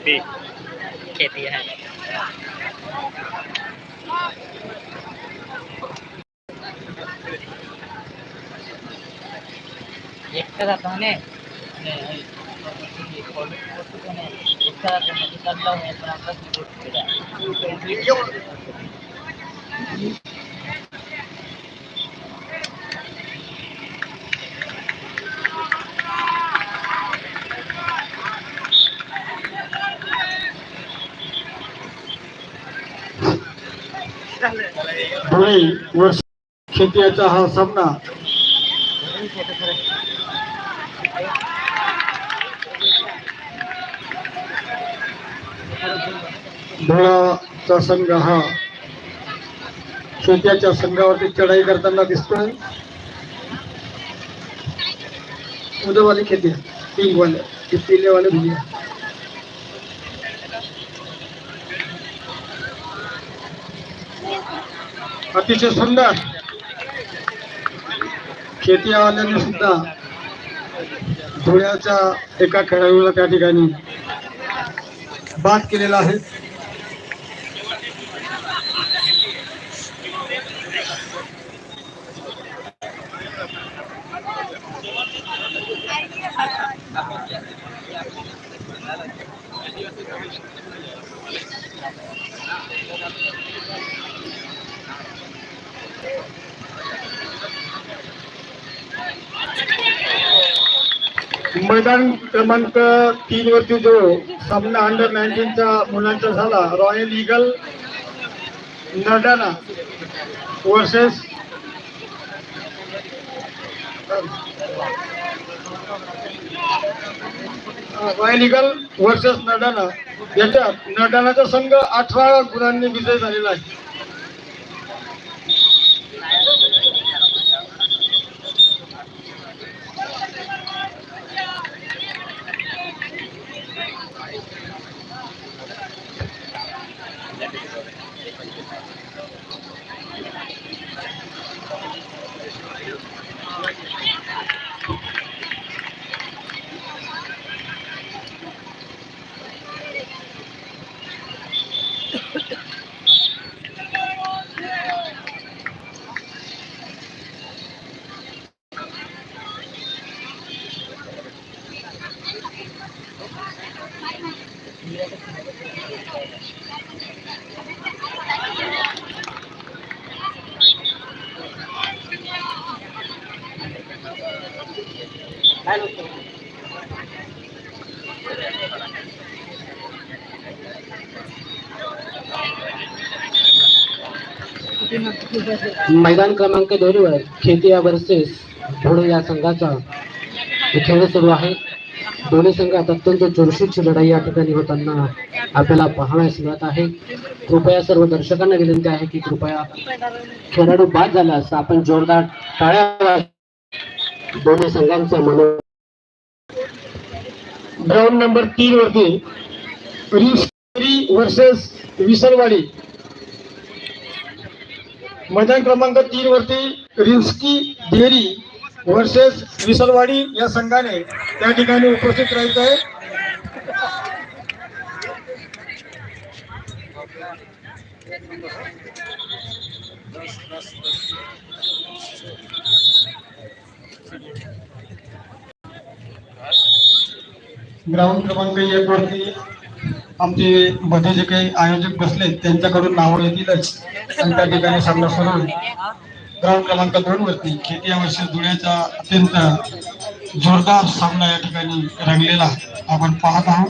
खेती खेती है एकटा जातो म्हणे एकटा जातो म्हणजे चालला म्हणे पण आता धुळे व क्षेत्रियाचा हा सामना. धुळाचा संघ हा शेत्याच्या संघावरती चढाई करताना दिसतोय. उदवाली खेती पिंक वाले ते भैया अतिशय सुंदर. शेतीवाल्यांनी सुद्धा धुळ्याच्या एका खेळाडूला त्या ठिकाणी बाद केलेला आहे. मैदान क्रमांक तीन वरती जो सामना अंडर नाईन्टीनचा मुलांचा झाला Royal Eagle Nadana versus Royal Eagle versus Nadana याच्यात नडानाचा संघ अठरा गुणांनी विजय झालेला आहे. मैदान क्रमांक दोन खेतिया खेती वर्सेस धुळे या संघाचा खेळ सुरू आहे. दोन्ही संघात अत्यंत जोरशीची लढाई या ठिकाणी होताना आपल्याला पाहण्यास मिळत आहे. कृपया सर्व दर्शकांना विनंती आहे की कृपया खेळाडू बाद झाल्यास आपण जोरदार टाळ्या दोन्ही संघांचं मनो ग्राउंड नंबर तीन वरती वर्सेस विसलवाडी मैदान क्रमांक तीन वरती रिस्की डेअरी वर्सेस विसलवाडी या संघाने उपस्थित राहायचं आहे. ग्राउंड क्रमांक एक वरती आमचे मध्ये जे काही आयोजक बसले त्यांच्याकडून नावं येतीलच. आणि त्या ठिकाणी सामना सुरू ग्राउंड क्रमांक दोन वरती खेती या वर्षी धुळ्याचा अत्यंत जोरदार सामना या ठिकाणी रंगलेला आपण पाहत आहोत.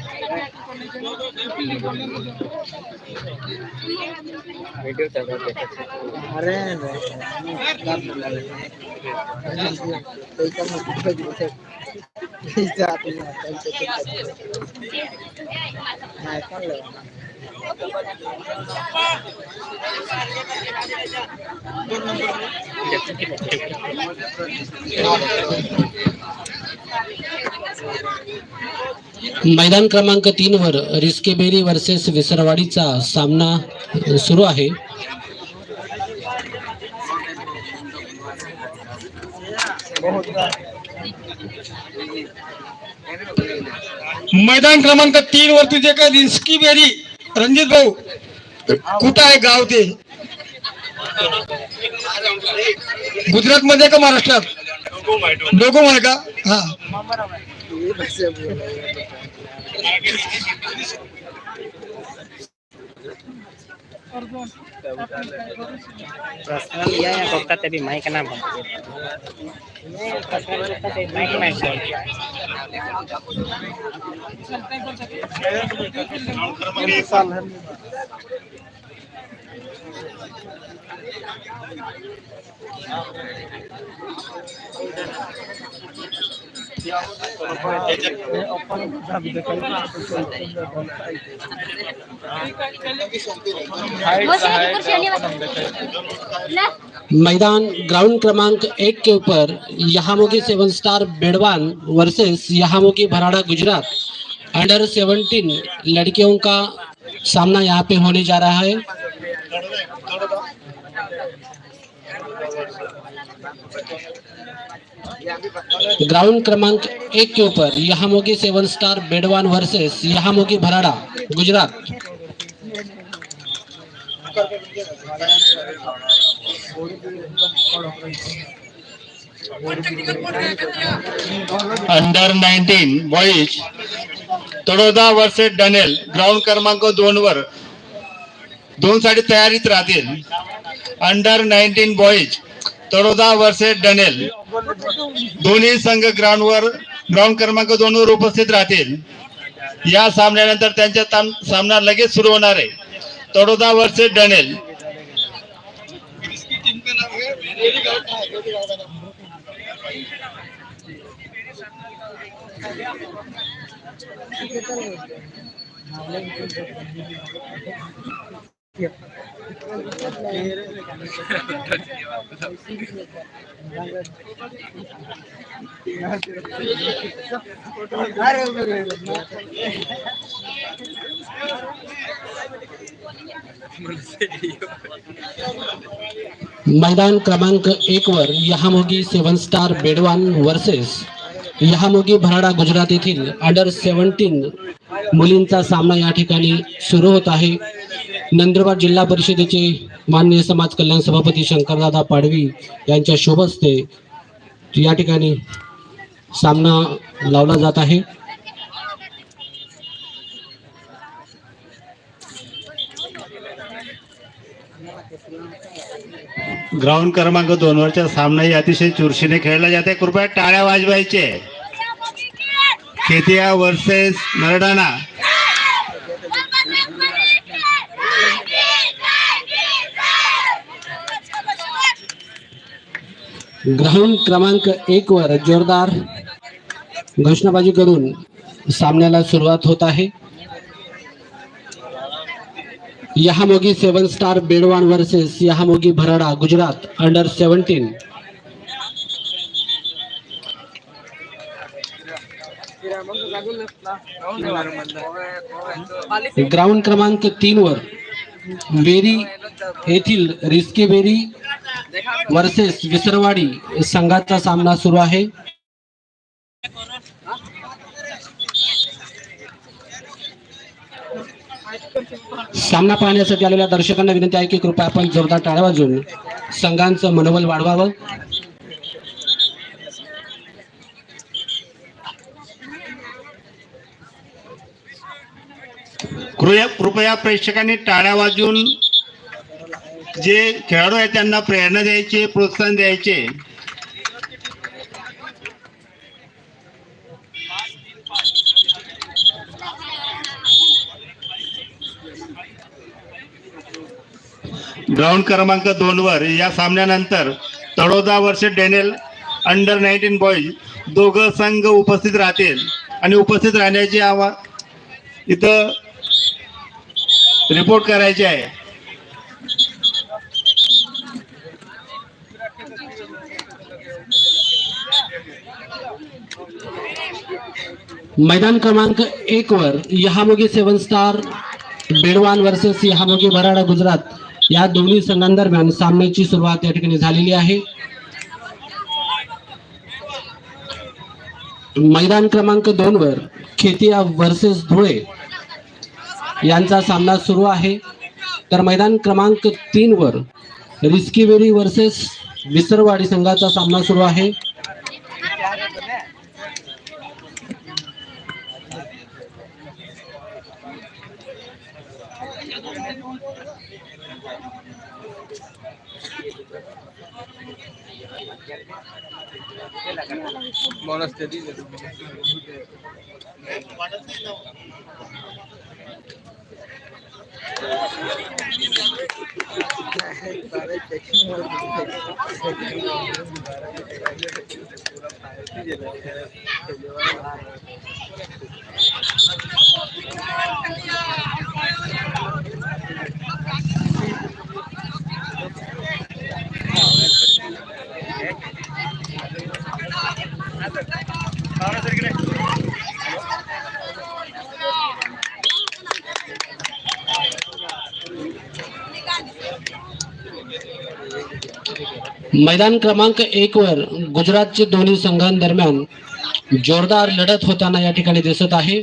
व्हिडिओ चालू अरे नाही. मैदान क्रमांक तीन वर रिस्केबेरी वर्सेस विसरवाडीचा सामना सुरू आहे. मैदान क्रमांक तीन वरती जे काही रिस्की बेरी रणजित भाऊ कुठं आहे गाव ते? गुजरात मध्ये का महाराष्ट्रात? डोकोम आहे का? हा. पर्सनल या या बघतात ते बी माईक ना माईक माईक मैदान ग्राउंड क्रमांक एक के ऊपर Yahamogi seven star Bedwan versus Yahamogi Bharada Gujarat, under 17 लड़कियों का सामना यहाँ पे होने जा रहा है। ग्राउंड क्रमांक एक के ऊपर Yahamogi seven star Bedwan versus Yahamogi Bharada Gujarat. Under nineteen boys Tadoda versus Danel ground क्रमांक दोन वर दोन साठी तयारीत राहतील. Under nineteen boys Tadoda versus Danel दोन्ही संघ ग्राउंडवर ग्राउंड क्रमांक दोन वर उपस्थित राहतील. या सामन्यानंतर त्यांचा सामना लगेच सुरू होणार आहे. तडोदा वर्सेस डनेल मैदान क्रमांक एक वर Yahamogi seven star Bedwan versus Yahamogi Bharada Gujarat येथील अंडर सेव्हन्टीन मुलींचा सामना या ठिकाणी सुरू होत आहे. नंदुरबार जिल्हा परिषदेचे माननीय समाज कल्याण सभापती शंकरदादा पाडवी यांच्या शुभ या ठिकाणी सामना लावला जात आहे. ग्राउंड क्रमांक दोन वरच्या सामनाही अतिशय चुरशीने खेळला जाते. कृपया टाळ्या वाजवायचे. खेतिया वर्सेस नरडाणा ग्राउंड क्रमांक एक वर जोरदार घोषणाबाजी सामन्याला सुरुवात होत आहे. Yahamogi seven star Bedwan versus Yahamogi Bharada Gujarat under seventeen ground क्रमांक तीन वर वेरी रिस्के वेरी वर्सेस विसरवाडी संघाचा सामना सुरू आहे. सामना पाहण्यासाठी आलेल्या दर्शकांना विनंती आहे की कृपया आपण जोरदार टाळ्या वाजवून संघांचं मनोबल वाढवावं. कृपया कृपया प्रेक्षकांनी टाळ्या वाजवून जे खेळाडू आहेत त्यांना प्रेरणा द्यायची प्रोत्साहन द्यायचे. ग्राउंड क्रमांक दोन वर या सामन्यानंतर तळोदा वर्ष डेनेल अंडर नाईन्टीन बॉईज दोघं संघ उपस्थित राहतील. आणि उपस्थित राहण्याची आवा इथं रिपोर्ट करायची आहे. मैदान क्रमांक एक वर Yahamogi seven star Bedwan versus Yahamogi Barada Gujarat या दोन्ही संघांदरम्यान सामन्याची सुरुवात या ठिकाणी झालेली आहे. मैदान क्रमांक दोन वर खेतिया वर्सेस धुळे यांचा सामना सुरू आहे. तर मैदान क्रमांक तीन वर रिस्कीवेरी वर्सेस विसरवाडी संघाचा सामना सुरू आहे. monasteries. मैदान क्रमांक एक वर गुजरातचे दोन्ही संघांदरम्यान जोरदार लढत होताना या ठिकाणी दिसत आहे.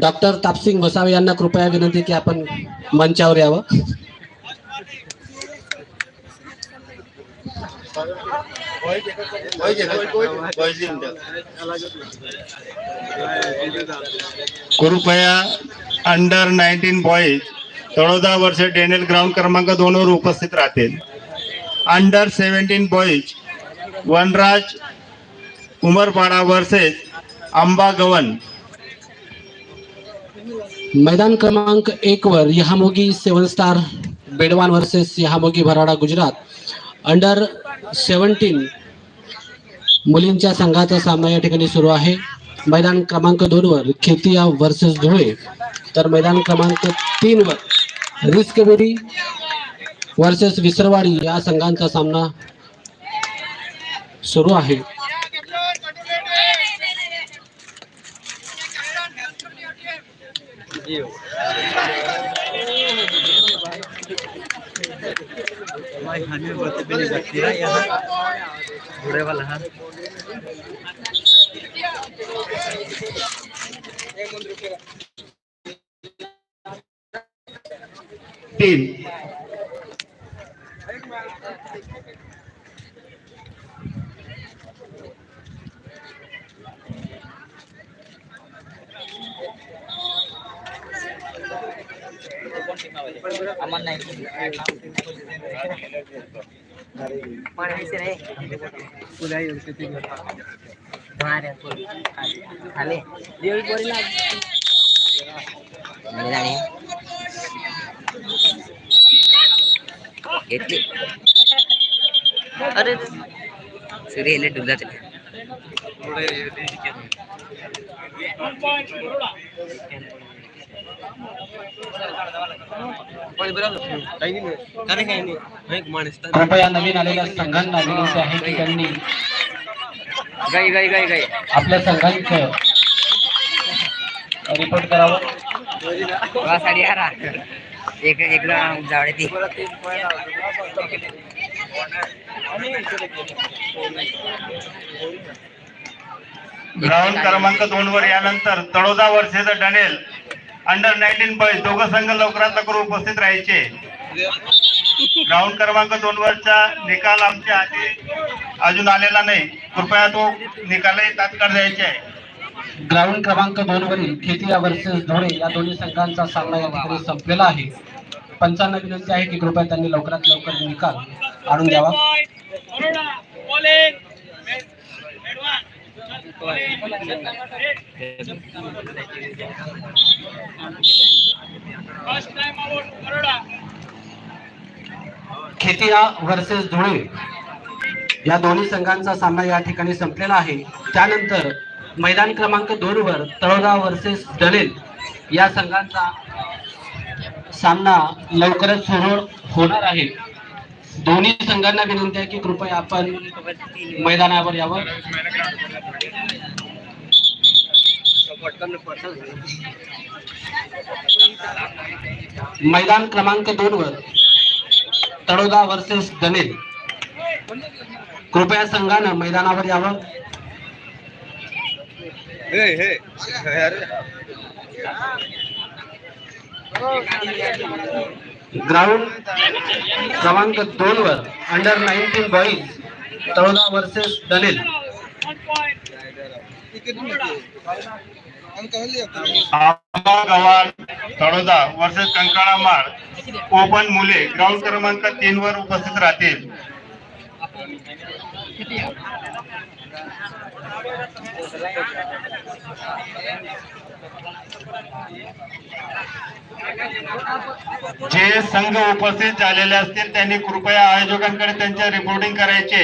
डॉक्टर तापसिंग वसावे यांना कृपया विनंती की आपण मंचावर यावं. कृपया अंडर नाईन्टीन बॉईज तळोदा वर्ष डेनेल ग्राउंड क्रमांक दोन वर उपस्थित राहतील. Under seventeen boys Vanraj Umarpada versus Amba गवन मैदान क्रमांक एक वर Yahamogi seven star Bedwan versus Yahamogi Bharada Gujarat. Under seventeen मुलींच्या संघाचा सामना या ठिकाणी सुरू आहे. मैदान क्रमांक दोन वर खेतिया वर्सेस धुळे. तर मैदान क्रमांक तीन वर रिस्कबेरी वर्सेस विसरवाडी या संघांचा सामना सुरू आहे. দিও भाई खाने में बहुत पहले बैठती है यहाँ घोड़े वाला हाथ तीन ना राणी घेतली अरे सूर्य येले डुबला कृपया नवीन आलेल्या संघांना विनंती आहे की त्यांनी गई गई गई गई. आपल्या संघांचं रिपोर्ट करावं. एक एकदम जावडे ती. ग्राउंड क्रमांक दोन वर यानंतर तळोदा वर्षेचा डनेल अंडर नाईन्टीन बॉईज दोघं संघ लवकरात लवकर उपस्थित राहायचे ग्राउंड क्रमांक दोन वरचा निकाल आमच्या हाती अजून आलेला नाही कृपया तो निकालही तात्काळ द्यायचे आहे ग्राउंड क्रमांक दोन वरील खेतिया वर्सेस धोळे या दोन्ही संघांचा सामना या ठिकाणी संपलेला आहे पंचांना विनंती आहे की कृपया त्यांनी लवकरात लवकर निकाल आणून द्यावा खेतिया वर्सेस धुळे. या दोन्ही संघांचा सामना या ठिकाणी संपलेला आहे. त्यानंतर मैदान क्रमांक दोन वर तळोदा वर्सेस डलेल या संघांचा सामना लवकरच सुरू होणार आहे. दोन्ही संघांना विनंती आहे की कृपया आपण मैदानावर यावं मैदान क्रमांक दोन वर तळोदा वर्सेस डनेल कृपया संघानं मैदानावर यावं. ग्राउंड क्रमांक दोन वर under nineteen boys Taloda versus Danel Amba Taloda versus कंकाळा मार ओपन मुले ग्राउंड क्रमांक तीन वर उपस्थित राहतील. जे संघ उपस्थित झालेले असतील त्यांनी कृपया आयोजकांकडे त्यांच्या रिपोर्टिंग करायचे.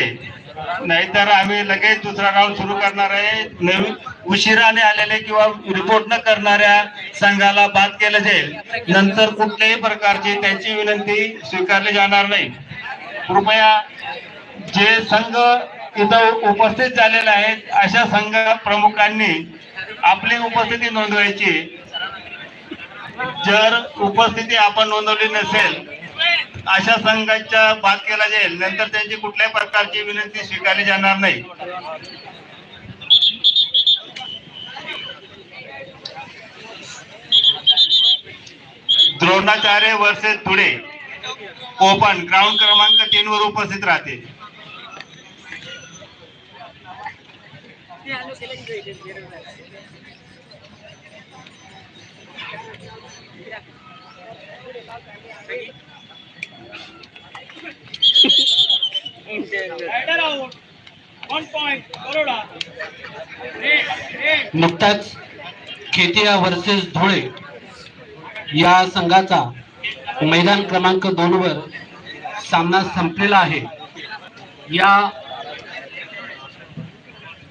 नाहीतर आम्ही लगेच दुसरा राऊंड सुरू करणार आहे. नवीन उशिराने आलेले किंवा रिपोर्ट न करणाऱ्या संघाला बाद केलं जाईल. नंतर कुठल्याही प्रकारची त्यांची विनंती स्वीकारली जाणार नाही. कृपया जे संघ इथं उपस्थित झालेले आहेत अशा संघ प्रमुखांनी आपली उपस्थिती नोंदवायची. जर उपस्थिती आपण नोंदवली नसेल अशा संघाच्या बाद केला जाईल नंतर त्यांची कुठल्याही प्रकारची विनंती स्वीकारली जाणार नाही. द्रोणाचार्य वर्सेस पुढे ओपन ग्राउंड क्रमांक तीन वर उपस्थित राहते नुकताच खेतिया वर्सेस धुळे या संघाचा मैदान क्रमांक दोन वर सामना संपलेला आहे. या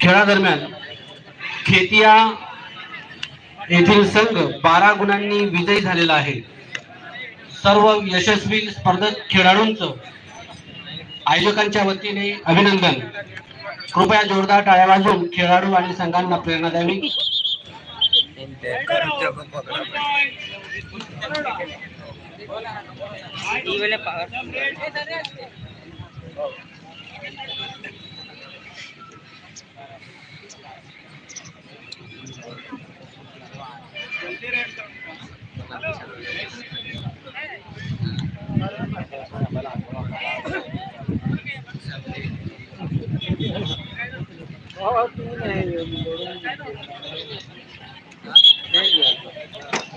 खेळादरम्यान खेतिया येथील संघ बारा गुणांनी विजयी झालेला आहे. सर्व यशस्वी स्पर्धक खेळाडूंचं आयोजकांच्या वतीने अभिनंदन. कृपया जोरदार टाळ्या वाजून खेळाडू आणि संघांना प्रेरणा द्यावी.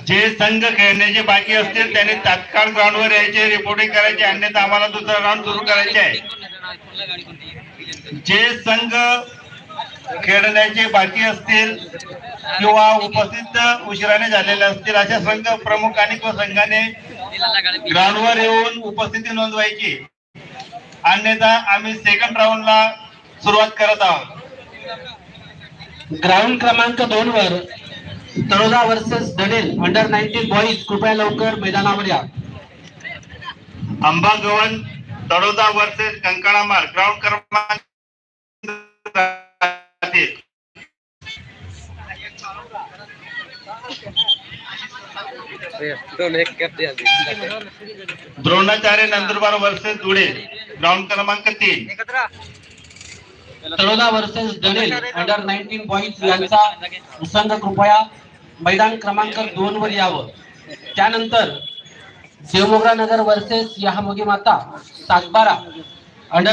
जे संघ खेळण्याचे बाकी असतील त्यांनी तात्काळ ग्राउंडवर यायचे रिपोर्टिंग करायचे अन्यथा आम्हाला दुसरा राऊंड सुरू करायचे आहे. जे संघ खेळण्याचे बाकी असतील किंवा उपस्थित उशिराने झालेले असतील अशा संघ प्रमुखांनी किंवा संघाने ग्राउंडवर येऊन उपस्थिती नोंदवायची. अन्यथा आम्ही सेकंड राऊंडला सुरुवात करत आहोत. ग्राउंड क्रमांक दोन वर Taloda versus Dadel under nineteen boys कृपया लवकर मैदानावर या. आंबा गव्हाण तडोदा वर्सेस कंकाळा मार ग्राउंड क्रमांक द्रोणाचार्य नंदुरबार वर्सेस धुळे ग्राउंड क्रमांक तीन. Taloda versus Dadel under nineteen boys यांचा संघ कृपया मैदान क्रमांक दोन वर यावं. त्यानंतर देवमोगरा नगर वर्सेस यहामोगी माता सातबारा अंडर